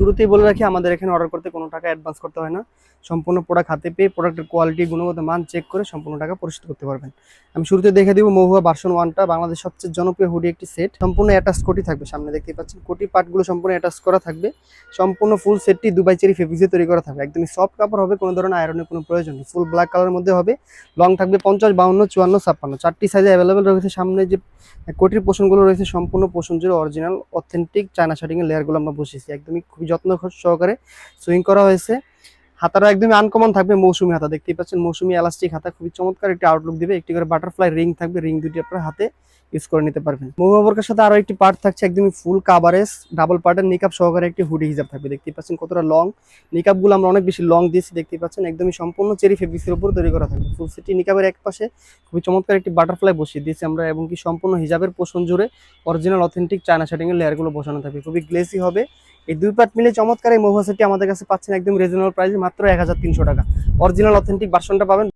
শুরুতেই বলে রাখি, আমাদের এখানে অর্ডার করতে কোনো টাকা অ্যাডভান্স করতে হয় না। সম্পূর্ণ প্রোডাক্ট হাতে পেয়ে প্রোডাক্টের কোয়ালিটি গুণগত মান চেক করে সম্পূর্ণ টাকা পরিশোধ করতে পারবেন। আমি শুরুতে দেখে দিব, মহুয়া ভার্সন ওয়ানটা বাংলাদেশ সবচেয়ে জনপ্রিয় হুডি একটি সেট সম্পূর্ণ অ্যাটাচ কোটি থাকবে, সামনে দেখতে পাচ্ছেন, কোটি পার্টগুলো সম্পূর্ণ অ্যাটাচ করা থাকবে। সম্পূর্ণ ফুল সেটটি দুবাই চেরি ফেব্রিক্সে তৈরি করা থাকবে। একদমই সফট কাপড় হবে, কোনো ধরনের আয়রনের কোনো প্রয়োজন নেই। ফুল ব্ল্যাক কালারের মধ্যে হবে। লং থাকবে পঞ্চাশ, বাউন্ন, চুয়ান্ন, ছাপ্পান্ন। চারটি সাইজে অ্যাভেলেবেল রয়েছে। সামনে যে কোটির পোষণগুলো রয়েছে, সম্পূর্ণ পোষণ জুড়ে অরিজিনাল অথেন্টিক চায়না শার্টিংয়ের লেয়ারগুলো আমরা বসেছি একদমই খুবই যত্ন সহকারে সুইং করা হয়েছে। হাতাটা একদমই আনকমন থাকবে মৌসুমি হাতা। দেখতেই পাচ্ছেন মৌসুমি এলাস্টিক হাতা। খুবই চমৎকার একটি আউটলুক দিবে। একটি করে বাটারফ্লাই রিং থাকবে। রিং দুটি আপনার হাতে ইউজ করে নিতে পারবেন। মহুয়া সাথে আরও একটি পার্ট থাকছে একদমই ফুল কাভারেজ ডাবল পার্টের নিকাপ সহকারে একটি হুডি হিসাব থাকবে। দেখতেই পাচ্ছেন কতটা লং নিকাপগুলো আমরা অনেক বেশি লং দিয়েছি। দেখতেই পাচ্ছেন একদমই সম্পূর্ণ চেরি ফেব্রিক্সের উপর তৈরি করা থাকবে। ফুল সিটি নিকাপের এক পাশে খুবই চমৎকার একটি বাটারফ্লাই বসিয়ে দিয়েছি আমরা এবং কি সম্পূর্ণ হিজাবের পোষণ জুড়ে অরিজিনাল অথেন্টিক চায়না শার্টিংয়ের লেয়ারগুলো বসানো থাকবে। খুবই গ্লেসি হবে। এই দুই পার্ট মিলে চমৎকার এই মহুয়া সেটটি আমাদের কাছে পাচ্ছেন একদম রিজনেবল প্রাইস মাত্র এক হাজার তিনশো টাকা। অরিজিনাল অথেন্টিক বাসনটা পাবেন।